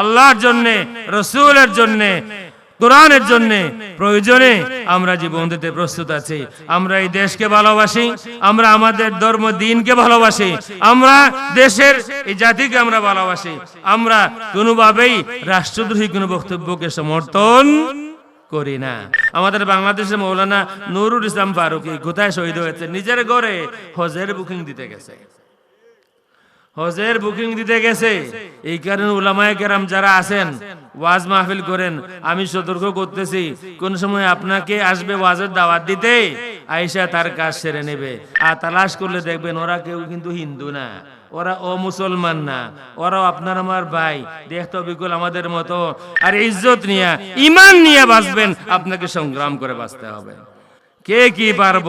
আল্লাহর জন্যে, রসুলের জন্যে, কোরআনের জন্য প্রয়োজনে আমরা জীবন দিতে প্রস্তুত আছি। আমরা এই দেশকে ভালোবাসি, আমরা আমাদের ধর্ম দিনকে ভালোবাসি, আমরা দেশের এই জাতিকে আমরা ভালোবাসি। আমরা কোনোভাবেই রাষ্ট্রদ্রোহী কোনো বক্তব্যকে সমর্থন করি না। আমাদের বাংলাদেশের মৌলানা নুরুল ইসলাম ফারুকি কোথায় শহীদ হয়েছে? নিজের ঘরে হজের বুকিং দিতে গেছে। হজের বুকিং দিতে গেছে। এই কারণে উলামায়ে কেরাম যারা আছেন, ওয়াজ মাহফিল করেন, আমি সতর্ক করতেছি, কোন সময় আপনাকে আসবে ওয়াজের দাওয়াত দিতে আইসা তার কাজ সেরে নেবে। আর তালাশ করলে দেখবেন ওরা কেউ কিন্তু হিন্দু না, ওরা ও মুসলমান না, ওরাও আপনার আমার ভাই, দেখতে বিকুল আমাদের মতো। আর ইজ্জত নিয়ে ইমান নিয়ে বাঁচবেন, আপনাকে সংগ্রাম করে বাঁচতে হবে। কে কি পারব?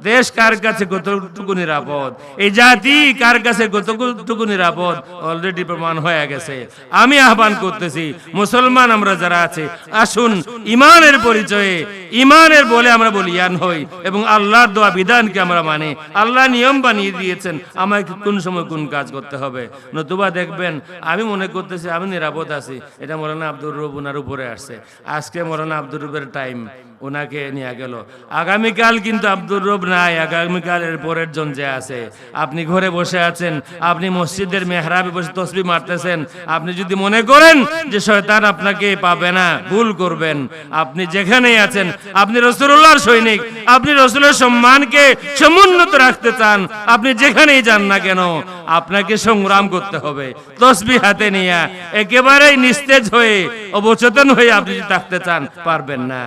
দেশ কার কাছে কতটুকু নিরাপদ? এই জাতি কার কাছে কতটুকু নিরাপদ? অলরেডি প্রমাণ হয়ে গেছে। আমি আহ্বান করতেছি, মুসলমান আমরা যারা আছে, আসুন, ইমানের পরিচয়ে, ইমানের বলে আমরা বলিয়ান হই এবং আল্লাহর দোয়া বিধানকে আমরা মানি। আল্লাহ নিয়ম বানিয়ে দিয়েছেন, আমাকে কোন সময় কোন কাজ করতে হবে। নতুবা দেখবেন, আমি মনে করতেছি আমি নিরাপদ আছি। এটা মরানা আব্দুর রব উনার উপরে আসছে। আজকে মরানা আব্দুর রবের টাইম ওনাকে নিয়ে গেল। আগামীকাল কিন্তু আব্দুর রব নাই, আগামীকালের পরের জন যে আছে। আপনি ঘরে বসে আছেন, আপনি মসজিদের মেহরাবে বসে তসবি মারতেছেন। আপনি যদি মনে করেন যে শয়তান আপনাকে পাবে না, ভুল করবেন। আপনি যেখানেই আছেন, আপনি রসুল্লাহর সৈনিক, আপনি রসুলের সম্মানকে সমুন্নত রাখতে চান, আপনি যেখানেই যান না কেন, আপনাকে সংগ্রাম করতে হবে। তসবি হাতে নিয়ে একেবারেই নিস্তেজ হয়ে, অবচেতন হয়ে আপনি থাকতে চান, পারবেন না।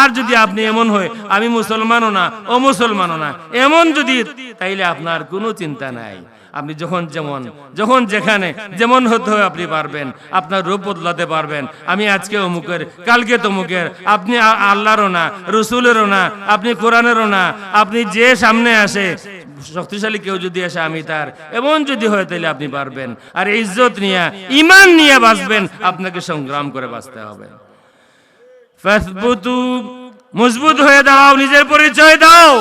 আর যদি আপনি এমন হয়, আমি মুসলমানও না, ও মুসলমানও না। এমন যদি, তাইলে আপনার কোনো চিন্তা নাই। আপনি যখন যেমন, যখন যেখানে, যেমন হতে হয় আপনি পারবেন, আপনার রূপ বদলাতে পারবেন। আমি আজকে অমুকের, কালকে তমুকের, আপনি আল্লাহরও না, রসুলেরও না, আপনি কোরআনেরও না, আপনি যে সামনে আসে, শক্তিশালী কেউ যদি আসে, আমি তার। এমন যদি হয় তাহলে আপনি পারবেন। আর ইজ্জত নিয়ে, ইমান নিয়ে বাঁচবেন, আপনাকে সংগ্রাম করে বাঁচতে হবে। ফাসবুতু মজবুত হয়ে দাঁড়াও নিজের পরিচয় দাও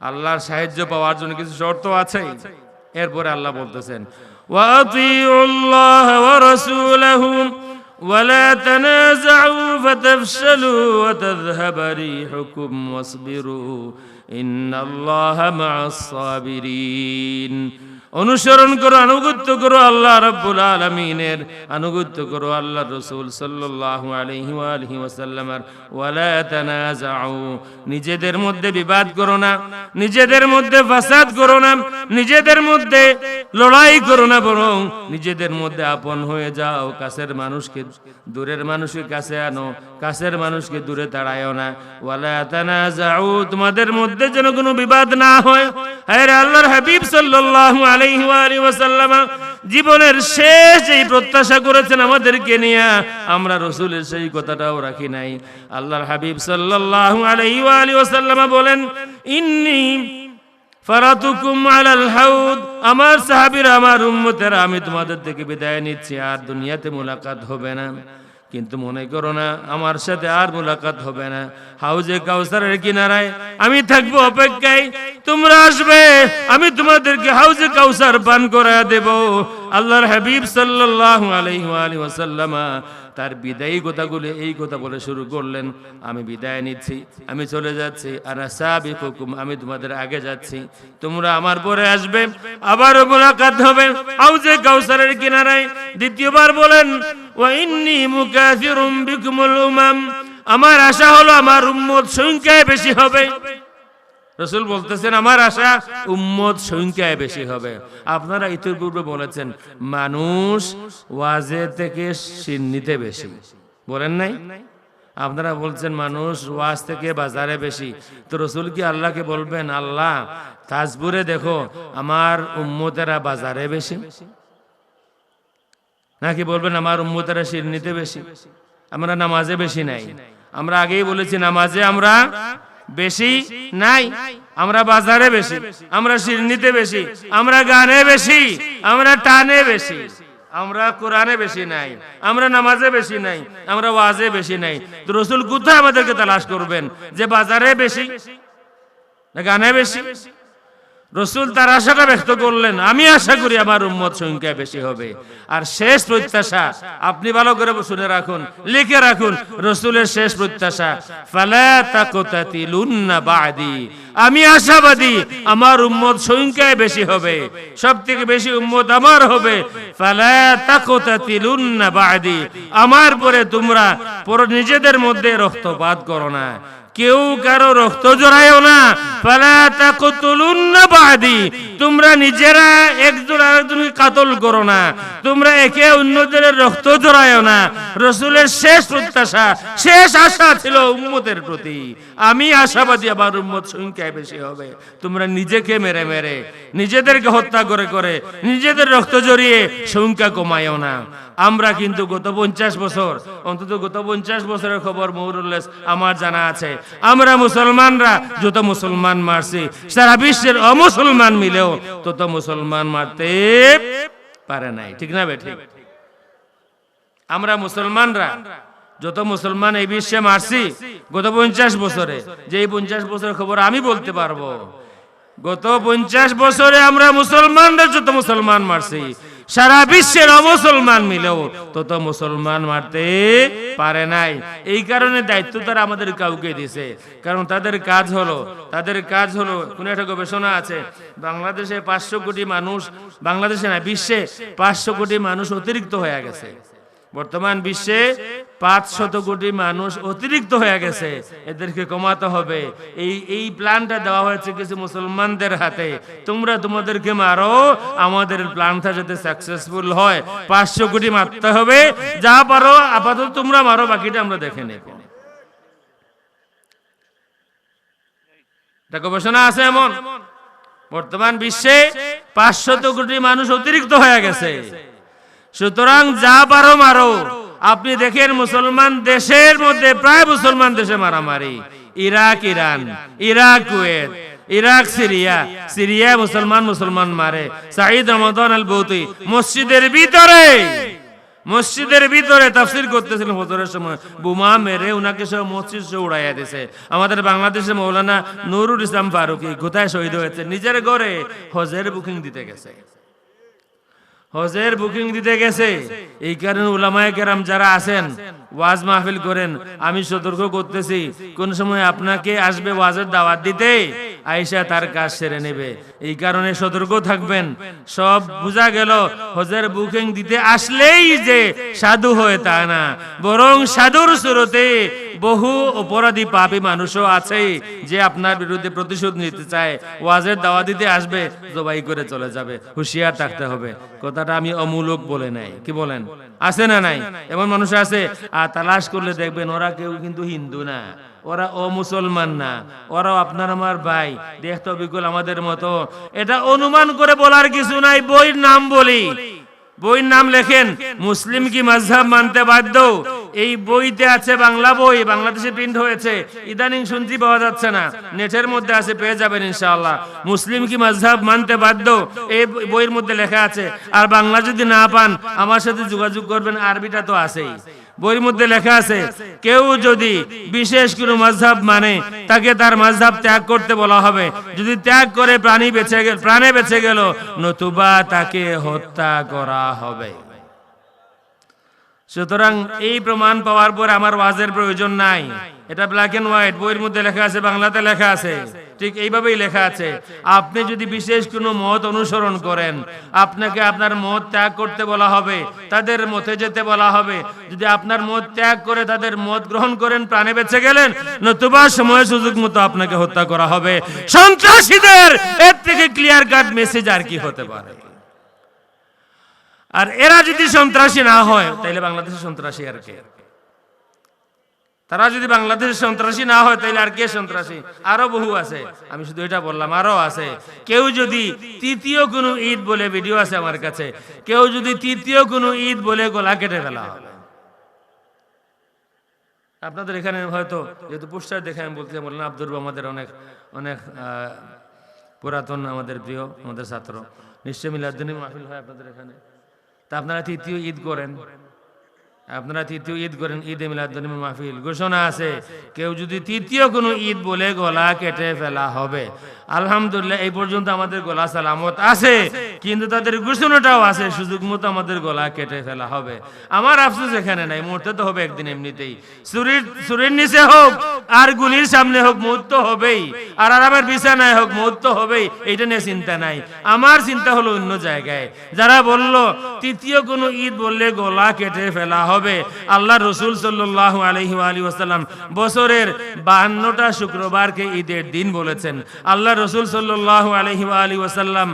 আল্লাহর সাহায্য পাওয়ার জন্য কিছু শর্ত আছে এরপরে আল্লাহ বলতেছেন وَأَطِيعُوا اللَّهَ وَرَسُولَهُ وَلَا تَنَازَعُوا فَتَفْشَلُوا وَتَذْهَبَ رِيحُكُمْ وَاصْبِرُوا إِنَّ اللَّهَ مَعَ الصَّابِرِينَ অনুসরণ করো, আনুগত্য করো আল্লাহ রাব্বুল আলামিনের। আনুগত্য করো আল্লাহ রাসূল ওয়া আলিহি ওয়াসাল্লামের। নিজেদের মধ্যে বিবাদ করো না, নিজেদের মধ্যে ফাসাদ করো না, নিজেদের মধ্যে লড়াই করো না বরং নিজেদের মধ্যে আপন হয়ে যাও। কাছের মানুষকে, দূরের মানুষকে কাছে আনো, কাছের মানুষকে দূরে তাড়ায়ও না। ওয়ালা তানাজাউ তোমাদের মধ্যে যেন কোনো বিবাদ না হয়। হ্যাঁ আল্লাহর হাবিব সাল্লাল্লাহু জীবনের শেষ এই প্রত্যাশা করেছেন আমাদেরকে নিয়ে, আমরা রসুলের সেই কথাটাও রাখি নাই। আল্লাহর হাবিব সাল্লাল্লাহু আলাইহি ওয়াসাল্লাম বলেন, ইন্নী আমার আমার উম্মতেরা, আমি তোমাদের থেকে বিদায় নিচ্ছি, আর দুনিয়াতে মোলাকাত হবে না। কিন্তু মনে করো না, আমার সাথে আর মোলাকাত হবে না। হাউজে কাউসারের কিনারায় আমি থাকব অপেক্ষায়, তোমরা আসবে, আমি তোমাদেরকে হাউজে কাউসার পান করা দেব। আল্লাহর হাবিব সাল্লাল্লাহু আলাইহি ওয়াসাল্লামা তার বিদায়ী কথাগুলো এই কথা বলে শুরু করলেন, আমি বিদায় নিচ্ছি, আমি চলে যাচ্ছি আর হুকুম আমি তোমাদের আগে যাচ্ছি। তোমরা আমার পরে আসবে, আবারও মোলাকাত হবে। হাউজে কাউসারের কিনারায় দ্বিতীয়বার বলেন, ওয়া ইন্নী মুকাফিরুম বিকুমুল উমাম, আমার আশা হলো আমার উম্মত সংখ্যায় বেশি হবে। রসুল বলতেছেন, আমার আশা উম্মত সংখ্যায় বেশি হবে। আপনারা ইতিপূর্বে বলেছেন, মানুষ ওয়াজে থেকে সিন্নিতে বেশি। বলেন নাই? আপনারা বলছেন, মানুষ ওয়াজ থেকে বাজারে বেশি। তো রসুল কি আল্লাহকে বলবেন, আল্লাহ তাজপুরে দেখো, আমার উম্মতেরা বাজারে বেশি। নাকি বলবেন, আমার উম্মতেরা সিন্নিতে বেশি? আমরা নামাজে বেশি নাই। আমরা আগেই বলেছি, নামাজে আমরা বেশি নাই। আমরা বাজারে বেশি, আমরা সিরনিতে বেশি, আমরা গানে বেশি, আমরা টানে বেশি। আমরা কোরআনে বেশি নাই, আমরা নামাজে বেশি নাই, আমরা ওয়াজে বেশি নাই। তো রসুল কোথায় আমাদেরকে তালাশ করবেন? যে বাজারে বেশি না গানে বেশি? রসুল তার আশাটা ব্যক্ত করলেন, আমি আশা করি আমার উম্মত সংখ্যা বেশি হবে। আর শেষ প্রত্যাশা, আপনি ভালো করে শুনে রাখুন, লিখে রাখুন, রসুলের শেষ প্রত্যাশা বাদি। আমি আশাবাদী আমার উম্মত সংখ্যায় বেশি হবে সব থেকে বেশি উম্মত আমার হবে আমার পরে তোমরা পর নিজেদের মধ্যে রক্তপাত করো না। কেউ কারও রক্ত জড়ায়ও না। ফালা না বাদি। তোমরা নিজেরা একজন আরেকজনকে কাতল করো না। তোমরা একে অন্যদের রক্ত জড়ায়ও না। রসুলের শেষ প্রত্যাশা, শেষ আশা ছিল উম্মতের প্রতি। আমি আশাবাদী আমার উম্মত সংখ্যায় বেশি হবে। তোমরা নিজেকে মেরে মেরে, নিজেদেরকে হত্যা করে করে, নিজেদের রক্ত জড়িয়ে সংখ্যা কমায়ও না। আমরা কিন্তু গত পঞ্চাশ বছর, অন্তত গত পঞ্চাশ বছরের খবর মৌরুল্লেস আমার জানা আছে। আমরা মুসলমানরা যত মুসলমান মারছি, সারা বিশ্বের অমুসলমান মিলেও তত মুসলমান মারতে পারে নাই। ঠিক না বে ঠিক? আমরা মুসলমানরা যত মুসলমান এই বিশ্বে মারছি, গত পঞ্চাশ বছরে যে এই পঞ্চাশ বছরের খবর আমি বলতে পারব, গত পঞ্চাশ বছরে আমরা মুসলমানরা যত মুসলমান মারছি, সারা বিশ্বের অমুসলমান মিলেও তত মুসলমান মারতে পারে নাই। এই কারণে দায়িত্ব তারা আমাদের কাউকে দিছে। কারণ তাদের কাজ হলো, তাদের কাজ হলো, কোন একটা গবেষণা আছে, বাংলাদেশে পাঁচশো কোটি মানুষ, বাংলাদেশে না, বিশ্বে পাঁচশো কোটি মানুষ অতিরিক্ত হয়ে গেছে। বর্তমান বিশ্বে পাঁচ শত কোটি মানুষ অতিরিক্ত হয়ে গেছে। এদেরকে কমাতে হবে। এই এই প্ল্যানটা দেওয়া হয়েছে কিছু মুসলমানদের হাতে। তোমরা তোমাদেরকে মারো। আমাদের প্ল্যানটা যাতে সাকসেসফুল হয়, পাঁচশো কোটি মারতে হবে। যা পারো, আপাতত তোমরা মারো, বাকিটা আমরা দেখে নেব। গবেষণা আছে এমন। বর্তমান বিশ্বে পাঁচশত কোটি মানুষ অতিরিক্ত হয়ে গেছে। সুতরাং যা পারো মারো। আপনি দেখেন মুসলমান দেশের মধ্যে প্রায় মুসলমান দেশে মারামারি। Iraq, Iran, Iraq, Kuwait, Iraq, Syria Syria মুসলমান মুসলমান মারে। সাঈদ রমাদান আল বৌতি মসজিদের ভিতরে মসজিদের ভিতরে তাফসির করতেছিলেন হজরের সময়। বোমা মেরে উনাকে সব মসজিদ সে উড়াইয়া দিছে। আমাদের বাংলাদেশে মৌলানা নুরুল ইসলাম ফারুকি কোথায় শহীদ হয়েছে? নিজের ঘরে হজের বুকিং দিতে গেছে। হজের বুকিং দিতে গেছে। এই কারণে উলামায়ে কেরাম যারা আছেন, ওয়াজ মাহফিল করেন, আমি সতর্ক করতেছি, কোন সময় আপনাকে আসবে ওয়াজের দাওয়াত দিতে, আয়েশা তার কাজ সেরে নেবে। এই কারণে সতর্ক থাকবেন। সব বোঝা গেল, হজের বুকিং দিতে আসলেই যে সাধু হয় তা না, বরং সাধুর সুরতে বহু অপরাধী পাপী মানুষও আছে যে আপনার বিরুদ্ধে প্রতিশোধ নিতে চায়। ওয়াজের দাওয়া দিতে আসবে, জবাই করে চলে যাবে। হুঁশিয়ার থাকতে হবে। কথাটা আমি অমূলক বলে নাই। কি বলেন? আছে না নাই? এমন মানুষ আছে? আর তালাশ করলে দেখবেন ওরা কেউ কিন্তু হিন্দু না। ওরা ও মুসলমান না। ওরাও আপনার আমার ভাই। দেখতে অবিকল আমাদের মতো। এটা অনুমান করে বলার কিছু নাই। বইয়ের নাম বলি। বইয়ের নাম লেখেন, মুসলিম কি মাঝহাব মানতে বাধ্য? এই বইতে আছে বাংলা বই, বাংলাদেশে প্রিন্ট হয়েছে। ইদানিং শুনতে পাওয়া যাচ্ছে না। নেটের মধ্যে আছে, পেয়ে যাবেন ইনশাআল্লাহ। মুসলিম কি মাঝহাব মানতে বাধ্য? এই বইয়ের মধ্যে লেখা আছে, আর বাংলা যদি না পান, আমার সাথে যোগাযোগ করবেন, আরবিটা তো আছেই। বইয়ের মধ্যে লেখা আছে, কেউ যদি বিশেষ কোনো মাঝহাব মানে তাকে তার মাঝহাব ত্যাগ করতে বলা হবে। যদি ত্যাগ করে প্রাণী বেঁচে গেল প্রাণে বেঁচে গেল, নতুবা তাকে হত্যা করা হবে। সুতরাং এই প্রমাণ পাওয়ার পর আমার ওয়াজের প্রয়োজন নাই। এটা ব্ল্যাক এন্ড হোয়াইট বইয়ের মধ্যে লেখা আছে, বাংলাতে লেখা আছে। ঠিক এইভাবেই লেখা আছে। আপনি যদি বিশেষ কোনো মত অনুসরণ করেন, আপনাকে আপনার মত ত্যাগ করতে বলা হবে, তাদের মতে যেতে বলা হবে। যদি আপনার মত ত্যাগ করে তাদের মত গ্রহণ করেন, প্রাণে বেঁচে গেলেন, নতুবা সময় সুযোগ মতো আপনাকে হত্যা করা হবে। সন্ত্রাসীদের, এর থেকে ক্লিয়ার কাট মেসেজ আর কি হতে পারে? আর এরা যদি সন্ত্রাসী না হয় তাহলে বাংলাদেশের সন্ত্রাসী আর কে? তারা যদি বাংলাদেশের সন্ত্রাসী না হয় তাহলে আর কে সন্ত্রাসী? আরও বহু আছে। আমি শুধু এটা বললাম, আরও আছে। কেউ যদি তৃতীয় কোনো ঈদ বলে ভিডিও আছে আমার কাছে, কেউ যদি তৃতীয় কোনো ঈদ বলে গলা কেটে ফেলা আপনাদের এখানে হয়তো, যেহেতু পোস্টার দেখে আমি বলতে বললাম, আব্দুর আমাদের অনেক অনেক পুরাতন আমাদের প্রিয়, আমাদের ছাত্র। নিশ্চয় মিলাদ্দিনী মাহফিল হয় আপনাদের এখানে। তা আপনারা তৃতীয় ঈদ করেন। আপনারা তৃতীয় ঈদ করেন, ঈদ মিলাদুল মাহফিল ঘোষণা আছে। কেউ যদি তৃতীয় কোনো ঈদ বলে গলা কেটে ফেলা হবে। আলহামদুলিল্লাহ, এই পর্যন্ত আমাদের গলা সালামত আছে, কিন্তু তাদের ঘোষণাটাও আছে, সুযোগ মতো আমাদের গলা কেটে ফেলা হবে। আমার আফসোস এখানে নাই মরতে তো হবে একদিন এমনিতেই। সুরির, সুরের নিচে হোক, আর গুলির সামনে হোক মৌত তো হবেই। আর আরামের বিছানায় হোক মৌত তো হবেই, এইটা নিয়ে চিন্তা নাই। আমার চিন্তা হলো অন্য জায়গায়। যারা বলল, তৃতীয় কোনো ঈদ বললে গলা কেটে ফেলা হবে আল্লাহ রসুল সাল্লাহ আলহি আলী ওসাল্লাম বছরের বাহান্নটা শুক্রবারকে ঈদের দিন বলেছেন। আল্লাহ রসুল সাল্লাহ আলহি আলী ওসাল্লাম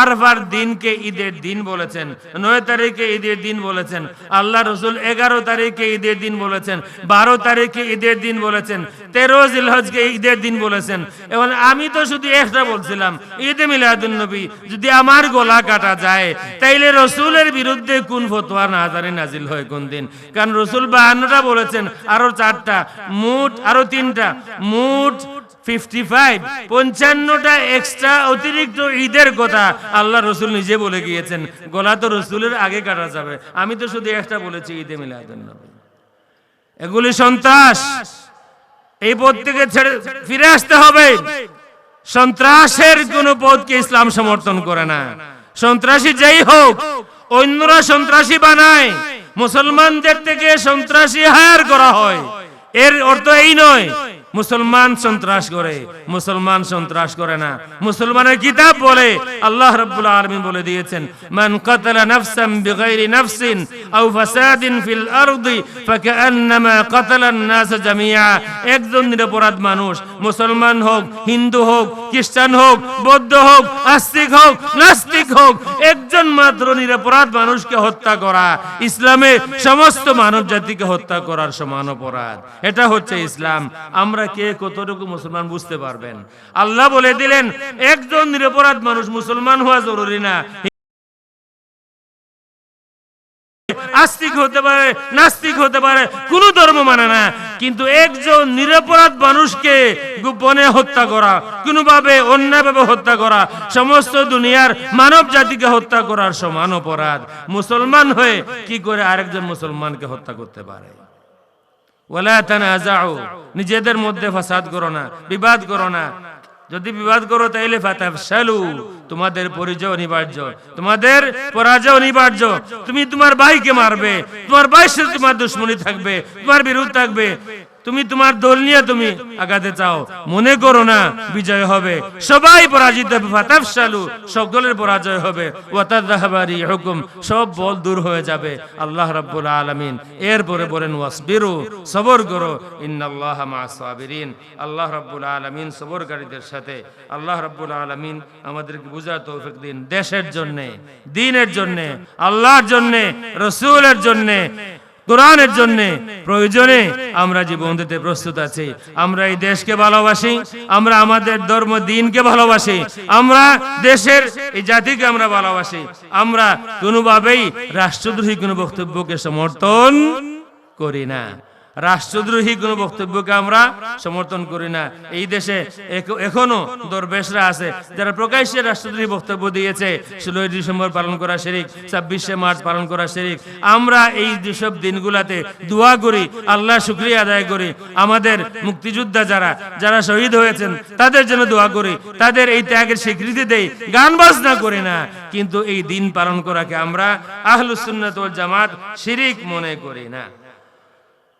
আরফার দিনকে ঈদের দিন বলেছেন, নয় তারিখে ঈদের দিন বলেছেন আল্লাহ রসুল এগারো তারিখে ঈদের দিন বলেছেন, বারো তারিখে ঈদের দিন বলেছেন, তেরো জিলহজকে ঈদের দিন বলেছেন। এবং আমি তো শুধু একটা বলছিলাম, ঈদে মিলাদুল নবী যদি আমার গলা কাটা যায়, তাইলে রসুলের বিরুদ্ধে কোন ফতোয়া না জানি নাজিল হয় কোন দিন। কারণ রসুল বাহান্নটা বলেছেন, আরও চারটা মুঠ আরও তিনটা মুঠ এগুলি সন্ত্রাসের কোন পথকে ইসলাম সমর্থন করে না। সন্ত্রাসী যেই হোক, অন্যরা সন্ত্রাসী বানায়। মুসলমানদের থেকে সন্ত্রাসী হায়ার করা হয়। এর অর্থ এই নয় মুসলমান সন্ত্রাস করে, মুসলমান সন্ত্রাস করে না। মুসলমানের কিতাব বলে, আল্লাহ রাব্বুল আলামিন বলে দিয়েছেন, মান কাতালা নাফসান বিগাইরি নাফসিন আও ফাসাদিন ফিল আরদি ফাকান্নামা কাতালা নাস জামিয়া একজন নিরপরাধ মানুষ, মুসলমান হোক, হিন্দু হোক, খ্রিস্টান হোক, বৌদ্ধ হোক, আস্তিক হোক, নাস্তিক হোক, একজন মাত্র নিরপরাধ মানুষকে হত্যা করা, ইসলামে সমস্ত মানব জাতিকে হত্যা করার সমান অপরাধ। এটা হচ্ছে ইসলাম। আমরা কে, কতটুকু মুসলমান বুঝতে পারবেন? আল্লাহ বলে দিলেন, একজন নিরপরাধ মানুষ মুসলমান হওয়া জরুরি না। আস্তিক হতে পারে, নাস্তিক হতে পারে ধর্ম মানে না। কিন্তু একজন নিরপরাধ মানুষকে গোপনে হত্যা করা, কোনোভাবে অন্যায়ভাবে হত্যা করা, সমস্ত দুনিয়ার মানব জাতিকে হত্যা করার সমান অপরাধ। মুসলমান হয়ে কি করে আরেকজন মুসলমানকে হত্যা করতে পারে? নিজেদের মধ্যে ফাসাদ করো না, বিবাদ করো না। যদি বিবাদ করো, তাইলে ফাতাফসালু তোমাদের পরিচয় অনিবার্য, তোমাদের পরাজয় অনিবার্য। তুমি তোমার ভাইকে মারবে, তোমার ভাইয়ের সাথে তোমার দুশ্মনী থাকবে, তোমার বিরোধ থাকবে। তুমি তোমার দল নিয়ে তুমি আগাতে চাও। মনে করো না, বিজয় হবে। সবাই পরাজিত হবে। ফাতাফশালু সকলের পরাজয় হবে। ওয়াতাদাহবারি হুকুম সব বল দূর হয়ে যাবে। আল্লাহ রাব্বুল আলামিন এরপরে বলেন, ওয়াসবিরু, সবর করো। ইন্নাল্লাহ মা'আস সাবিরিন। আল্লাহ রাব্বুল আলামিন সবরকারীদের সাথে আল্লাহ রাব্বুল আলামিন আমাদেরকে বুঝার তৌফিক দিন। দেশের জন্য দ্বীনের জন্য, আল্লাহর জন্য, রসূলের জন্য কোরআনের জন্য প্রয়োজনে আমরা জীবন দিতে প্রস্তুত আছি। আমরা এই দেশকে ভালোবাসি, আমরা আমাদের ধর্ম দিনকে ভালোবাসি, আমরা দেশের এই জাতিকে আমরা ভালোবাসি। আমরা কোনোভাবেই রাষ্ট্রদ্রোহী কোনো বক্তব্যকে সমর্থন করি না। রাষ্ট্রদ্রোহী কোনো বক্তব্যকে আমরা সমর্থন করি না। এই দেশে এখনও দরবেশরা আছে, যারা প্রকাশ্যে রাষ্ট্রদ্রোহী বক্তব্য দিয়েছে। ষোলোই ডিসেম্বর পালন করা শেরিক, ছাব্বিশে মার্চ পালন করা শেরিক। আমরা এই যেসব দিনগুলাতে দোয়া করি, আল্লাহ শুক্রিয়া আদায় করি, আমাদের মুক্তিযোদ্ধা যারা যারা শহীদ হয়েছেন, তাদের জন্য দোয়া করি, তাদের এই ত্যাগের স্বীকৃতি দেই, গান বাজনা করি না। কিন্তু এই দিন পালন করাকে আমরা আহলুসুন্নাত জামাত শিরিক মনে করি না।